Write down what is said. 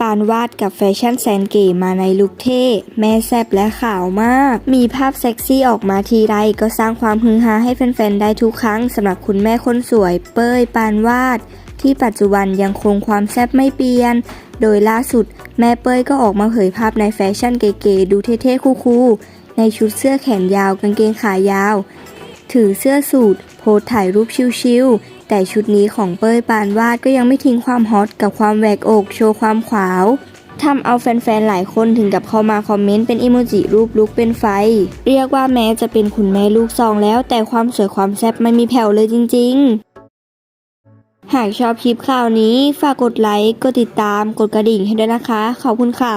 ปานวาดกับแฟชั่นแสนเก๋มาในลุคเท่ แม่แซบและขาวมาก มีภาพเซ็กซี่ออกมาทีไรก็สร้างความฮือฮาให้แฟนๆ ได้ทุกครั้งสำหรับคุณแม่คนสวย เป้ยปานวาด ที่ปัจจุบันยังคงความแซบไม่เปลี่ยน โดยล่าสุด แม่เป้ยก็ออกมาเผยภาพในแฟชั่นเก๋ๆดูเท่ๆคูลๆในชุดเสื้อแขนยาวกางเกงขายาว ถือเสื้อสูทโพสถ่ายรูปชิลๆ แต่ชุดนี้ของเป้ยปานวาดก็ยังไม่ทิ้งความฮอตกับความแหวกอกโชว์ความขวาวทำเอาแฟนๆ หลายคนถึงกับเข้ามาคอมเมนต์เป็นอิโมจิรูปลุกเป็นไฟ เรียกว่าแม้จะเป็นคุณแม่ลูกสองแล้ว แต่ความสวยความแซ่บไม่มีแผ่วเลยจริง ๆ หากชอบคลิปข่าวนี้ ฝากกดไลค์ กดติดตาม กดกระดิ่งให้ด้วยนะคะ ขอบคุณค่ะ